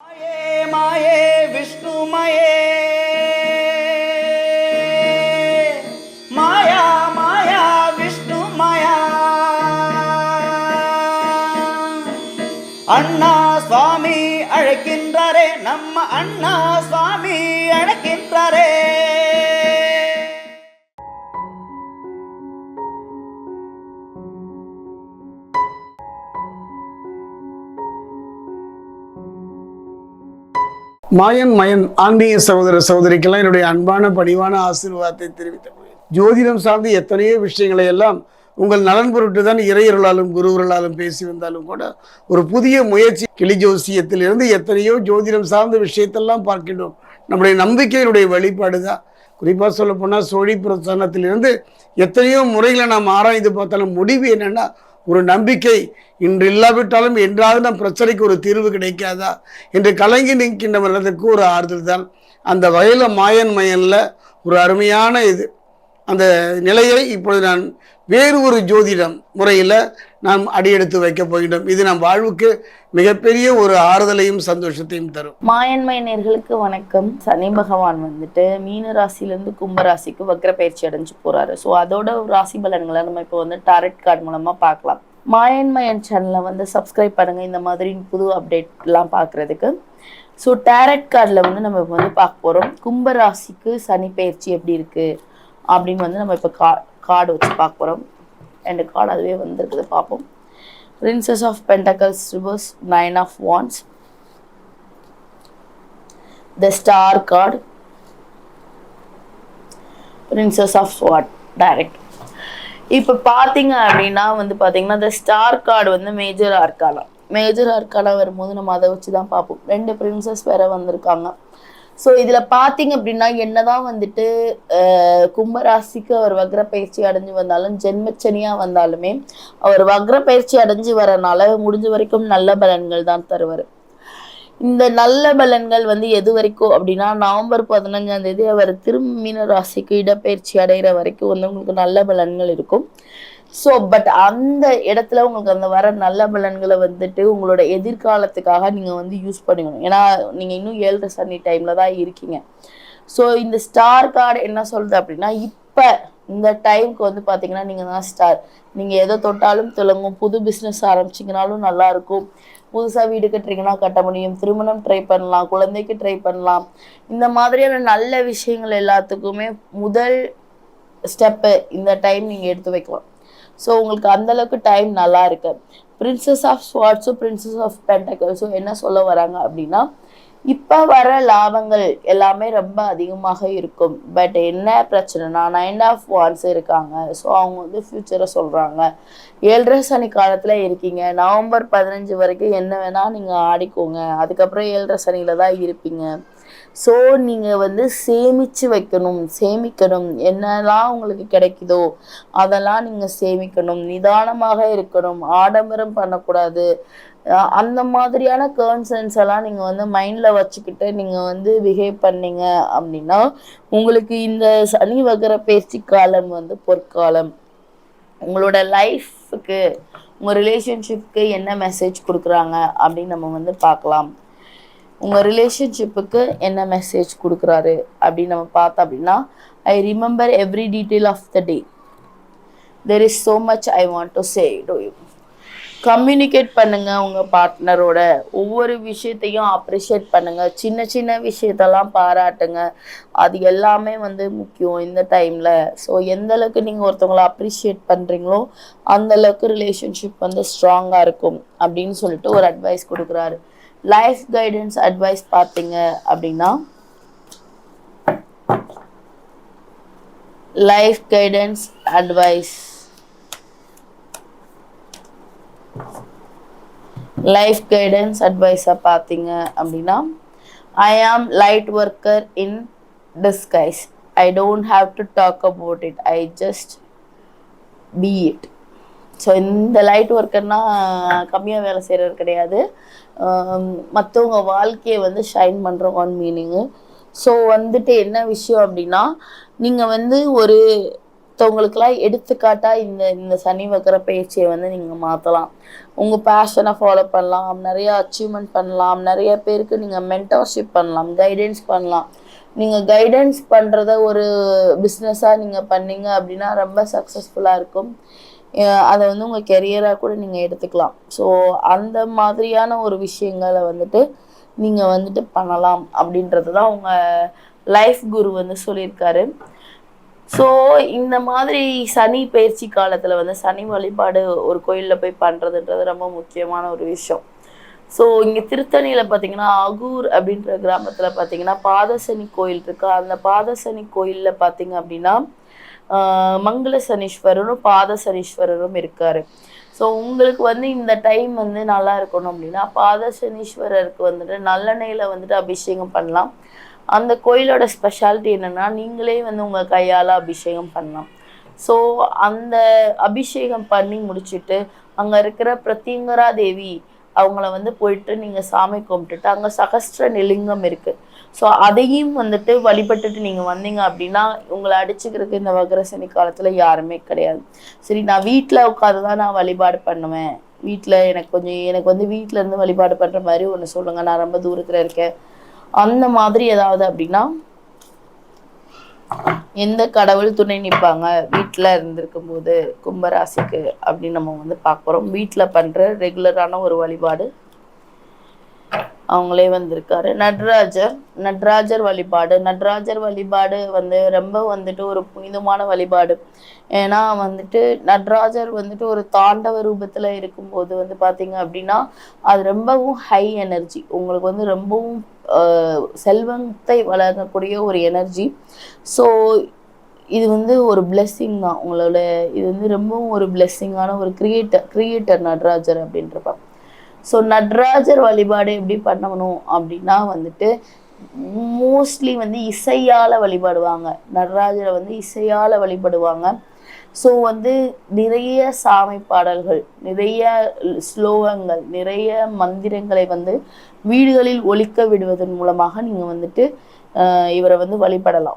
మాయే మాయే విష్ణుమయే. మాయా మాయా విష్ణుమయా. అన్నా స్వామి అழைకిండ్రరే నమ్మ అన్నా స్వామి అழைకిండ్రరే மாயன் மயன் ஆன்மீக சகோதர சகோதரிக்கெல்லாம் என்னுடைய அன்பான பணிவான ஆசீர்வாதத்தை தெரிவித்த ஜோதிடம் சார்ந்து எத்தனையோ விஷயங்களை எல்லாம் உங்கள் நலன் பொருட்டு தான் இறையர்களாலும் குருவர்களாலும் பேசி வந்தாலும் கூட ஒரு புதிய முயற்சி கிளி ஜோசியத்திலிருந்து எத்தனையோ ஜோதிடம் சார்ந்த விஷயத்தெல்லாம் பார்க்கின்றோம். நம்முடைய நம்பிக்கையினுடைய வெளிப்பாடு தான் குறிப்பாக சொல்ல போனால் சோழி பிரசனத்திலிருந்து எத்தனையோ முறைகளை நாம் ஆராய்ந்து பார்த்தாலும் முடிவு என்னென்னா ஒரு நம்பிக்கை. இன்று இல்லாவிட்டாலும் என்றாவது நம் பிரச்சனைக்கு ஒரு தீர்வு கிடைக்காதா? என்று கலங்கி நிற்கின்ற மனதிற்கு ஒரு ஆறுதல் தான். அந்த வகையில் மாயன் மயனில் ஒரு அருமையான இது. அந்த நிலையை இப்பொழுது நான் வேறு ஒரு ஜோதிடம் முறையில் நாம் அடியெடுத்து வைக்கப் போகின்றோம். இது நம் வாழ்வுக்கு மிகப்பெரிய ஒரு ஆறுதலையும் சந்தோஷத்தையும் தரும். மாயன்மை நேர்களுக்கு வணக்கம். சனி பகவான் வந்துட்டு மீன ராசியிலேருந்து கும்பராசிக்கு வக்ர பயிற்சி அடைஞ்சு போறாரு. ஸோ அதோட ராசி பலன்களை நம்ம இப்போ வந்து டாரட் கார்டு மூலமா பார்க்கலாம். மாயன்மயன் சேனலை வந்து சப்ஸ்கிரைப் பண்ணுங்க. இந்த மாதிரி புது அப்டேட்லாம் பார்க்கறதுக்கு. ஸோ டேரட் கார்டில் வந்து நம்ம இப்போ வந்து பார்க்க போகிறோம் கும்ப ராசிக்கு சனி பயிற்சி எப்படி இருக்குது அப்படின்னு வந்து நம்ம இப்போ கா கார்டு வச்சு பார்க்க போகிறோம் ரெண்டு கார்டு அதுவே வந்துருக்குது பார்ப்போம். Princess of pentacles reverse nine of wands the star card princess of swords direct இப்போ பார்த்தீங்க அப்படின்னா வந்து பார்த்தீங்கன்னா இந்த ஸ்டார் கார்டு வந்து மேஜர் ஆர்கானா மேஜர் ஆர்கானா வரும்போது நம்ம அதை வச்சு தான் பார்ப்போம். ரெண்டு பிரின்சஸ் வேற வந்திருக்காங்க. ஸோ இதில் பார்த்தீங்க அப்படின்னா என்னதான் வந்துட்டு கும்பராசிக்கு அவர் வக்ர பயிற்சி அடைஞ்சு வந்தாலும் ஜென்மச்சனியாக வந்தாலுமே அவர் வக்ர பயிற்சி அடைஞ்சு வரனால முடிஞ்ச வரைக்கும் நல்ல பலன்கள் தான் தருவார். இந்த நல்ல பலன்கள் வந்து எது வரைக்கும் அப்படின்னா நவம்பர் பதினஞ்சாம் தேதி அவர் திரும்ப மீன ராசிக்கு இடப்பெயர்ச்சி அடைகிற வரைக்கும் வந்து உங்களுக்கு நல்ல பலன்கள் இருக்கும். ஸோ பட் அந்த இடத்துல உங்களுக்கு அந்த வர நல்ல பலன்களை வந்துட்டு உங்களோட எதிர்காலத்துக்காக நீங்கள் வந்து யூஸ் பண்ணிக்கணும். ஏன்னா நீங்கள் இன்னும் ஏழரை சனி டைமில் தான் இருக்கீங்க. ஸோ இந்த ஸ்டார் கார்டு என்ன சொல்கிறது அப்படின்னா இப்போ இந்த டைம்க்கு வந்து பார்த்தீங்கன்னா நீங்கள் தான் ஸ்டார் நீங்கள் எதை தொட்டாலும் துலங்கும் புது பிஸ்னஸ் ஆரம்பிச்சிங்கனாலும் நல்லாயிருக்கும் புதுசாக வீடு கட்டுறீங்கன்னா கட்ட முடியும். திருமணம் ட்ரை பண்ணலாம். குழந்தைக்கு ட்ரை பண்ணலாம். இந்த மாதிரியான நல்ல விஷயங்கள் எல்லாத்துக்குமே முதல் ஸ்டெப்பு இந்த டைம் நீங்கள் எடுத்து வைக்கலாம் ஸோ உங்களுக்கு அந்த அளவுக்கு டைம் நல்லா இருக்கு. பிரின்சஸ் ஆஃப் ஸ்வாட்ஸும் பிரின்சஸ் ஆஃப் பென்டக்கல்ஸும் என்ன சொல்ல வராங்க அப்படின்னா இப்போ வர லாபங்கள் எல்லாமே ரொம்ப அதிகமாக இருக்கும். பட் என்ன பிரச்சனைனா நைன் ஆஃப் வான்ஸ் இருக்காங்க. ஸோ அவங்க வந்து ஃப்யூச்சரை சொல்கிறாங்க ஏழரை சனி காலத்தில் இருக்கீங்க. நவம்பர் பதினஞ்சு வரைக்கும் என்ன வேணால் நீங்கள் ஆடிக்கோங்க. அதுக்கப்புறம் ஏழரை சனியில் தான் இருப்பீங்க. ஸோ நீங்கள் வந்து சேமித்து வைக்கணும். சேமிக்கணும். என்னெல்லாம் உங்களுக்கு கிடைக்குதோ அதெல்லாம் நீங்கள் சேமிக்கணும். நிதானமாக இருக்கணும். ஆடம்பரம் பண்ணக்கூடாது. அந்த மாதிரியான கேர்ன்சன்ஸ் எல்லாம் நீங்கள் வந்து மைண்டில் வச்சுக்கிட்டு நீங்கள் வந்து பிஹேவ் பண்ணீங்க அப்படின்னா உங்களுக்கு இந்த சனி வகர பேச்சு காலம் வந்து பொற்காலம். உங்களோட லைஃபுக்கு உங்கள் ரிலேஷன்ஷிப்க்கு என்ன மெசேஜ் கொடுக்குறாங்க அப்படின்னு நம்ம வந்து பார்க்கலாம். உங்கள் ரிலேஷன்ஷிப்புக்கு என்ன மெசேஜ் கொடுக்குறாரு அப்படின்னு நம்ம பார்த்தோம் அப்படின்னா I remember every detail of the day there is so much I want to say to you communicate பண்ணுங்க உங்க பார்ட்னரோட ஒவ்வொரு விஷயத்தையும் அப்ரிஷியேட் பண்ணுங்க. சின்ன சின்ன விஷயத்தெல்லாம் பாராட்டுங்க. அது எல்லாமே வந்து முக்கியம் இந்த டைம்ல ஸோ எந்த அளவுக்கு நீங்க ஒருத்தவங்களை அப்ரிஷியேட் பண்றீங்களோ அந்த அளவுக்கு ரிலேஷன்ஷிப் வந்து ஸ்ட்ராங்கா இருக்கும் அப்படின்னு சொல்லிட்டு ஒரு அட்வைஸ் கொடுக்குறாரு. லைஃப் கைடன்ஸ் அட்வைஸ் பார்த்தீங்க அப்படின்னா life guidance advice life guidance அட்வைஸாக பார்த்தீங்க அப்படின்னா I am light worker in disguise I don't have to talk about it I just be it so இந்த லைட் ஒர்க்கர்னா கம்மியாக வேலை செய்கிறது கிடையாது. மற்றவங்க வாழ்க்கையை வந்து ஷைன் பண்ணுறவங்க மீனிங்கு ஸோ வந்துட்டு என்ன விஷயம் அப்படின்னா நீங்கள் வந்து ஒரு மற்றவங்களுக்கெல்லாம் எடுத்துக்காட்டா இந்த இந்த சனி வைக்கிற பயிற்சியை வந்து நீங்க மாத்தலாம். உங்க பேஷனை ஃபாலோ பண்ணலாம். நிறைய அச்சீவ்மெண்ட் பண்ணலாம். நிறைய பேருக்கு நீங்க மென்டர்ஷிப் பண்ணலாம். கைடன்ஸ் பண்ணலாம். நீங்க கைடன்ஸ் பண்றத ஒரு பிஸ்னஸா நீங்க பண்ணீங்க அப்படின்னா ரொம்ப சக்சஸ்ஃபுல்லா இருக்கும். அதை வந்து உங்க கெரியரா கூட நீங்க எடுத்துக்கலாம். ஸோ அந்த மாதிரியான ஒரு விஷயங்களை வந்துட்டு நீங்க வந்துட்டு பண்ணலாம் அப்படின்றது தான் உங்க லைஃப் குரு வந்து சொல்லியிருக்காரு. ஸோ இந்த மாதிரி சனி பயிற்சி காலத்தில் வந்து சனி வழிபாடு ஒரு கோயிலில் போய் பண்ணுறதுன்றது ரொம்ப முக்கியமான ஒரு விஷயம். ஸோ இங்கே திருத்தணியில் பார்த்தீங்கன்னா அகூர் அப்படின்ற கிராமத்தில் பார்த்தீங்கன்னா பாதசனி கோயில் இருக்குது அந்த பாதசனி கோயிலில் பார்த்தீங்க அப்படின்னா மங்கள சனீஸ்வரரும் பாத சனீஸ்வரரும் ஸோ உங்களுக்கு வந்து இந்த டைம் வந்து நல்லா இருக்கணும் அப்படின்னா பாத சனீஸ்வரருக்கு வந்துட்டு நல்லெண்ணெயில் வந்துட்டு அபிஷேகம் பண்ணலாம். அந்த கோயிலோட ஸ்பெஷாலிட்டி என்னென்னா நீங்களே வந்து உங்கள் கையால் அபிஷேகம் பண்ணலாம். ஸோ அந்த அபிஷேகம் பண்ணி முடிச்சுட்டு அங்கே இருக்கிற பிரத்யங்கரா தேவி அவங்கள வந்து போயிட்டு நீங்கள் சாமி கும்பிட்டுட்டு அங்கே சகஸ்ர நிலிங்கம் இருக்குது ஸோ அதையும் வந்துட்டு வழிபட்டுட்டு நீங்கள் வந்தீங்க அப்படின்னா உங்களை அடிச்சுக்கிறதுக்கு இந்த வக்ரசனி காலத்தில் யாருமே கிடையாது. சரி நான் வீட்டில் உட்காந்து தான் நான் வழிபாடு பண்ணுவேன். வீட்டில் எனக்கு கொஞ்சம் எனக்கு வந்து வீட்டிலேருந்து இருந்து வழிபாடு பண்ணுற மாதிரி ஒன்று சொல்லுங்கள் நான் ரொம்ப தூரத்தில் இருக்கேன். அந்த மாதிரி ஏதாவது அப்படின்னா எந்த கடவுள் துணை நிற்பாங்க? வீட்டில் இருந்திருக்கும் போது கும்பராசிக்கு அப்படின்னு நம்ம வந்து பார்க்குறோம் வீட்டில் பண்ற ரெகுலரான ஒரு வழிபாடு அவங்களே வந்திருக்காரு. நட்ராஜர் நட்ராஜர் வழிபாடு. நட்ராஜர் வழிபாடு வந்து ரொம்ப வந்துட்டு ஒரு புனிதமான வழிபாடு. ஏன்னா வந்துட்டு நட்ராஜர் வந்துட்டு ஒரு தாண்டவ ரூபத்துல இருக்கும்போது வந்து பாத்தீங்க அப்படின்னா அது ரொம்பவும் ஹை எனர்ஜி உங்களுக்கு வந்து ரொம்பவும் செல்வத்தை வளரக்கூடிய ஒரு எனர்ஜி ஸோ இது வந்து ஒரு பிளெஸ்ஸிங் தான் உங்களோட. இது வந்து ரொம்பவும் ஒரு பிளெஸ்ஸிங்கான ஒரு கிரியேட்டர் கிரியேட்டர் நடராஜர் அப்படின்றப்ப. ஸோ நடராஜர் வழிபாடு எப்படி பண்ணணும் அப்படின்னா வந்துட்டு மோஸ்ட்லி வந்து இசையால் வழிபடுவாங்க. நடராஜரை வந்து இசையால் வழிபடுவாங்க. ஸோ வந்து நிறைய சாமி பாடல்கள் நிறைய ஸ்லோகங்கள் நிறைய மந்திரங்களை வந்து வீடுகளில் ஒழிக்க விடுவதன் மூலமாக நீங்க வந்துட்டு இவரை வந்து வழிபடலாம்.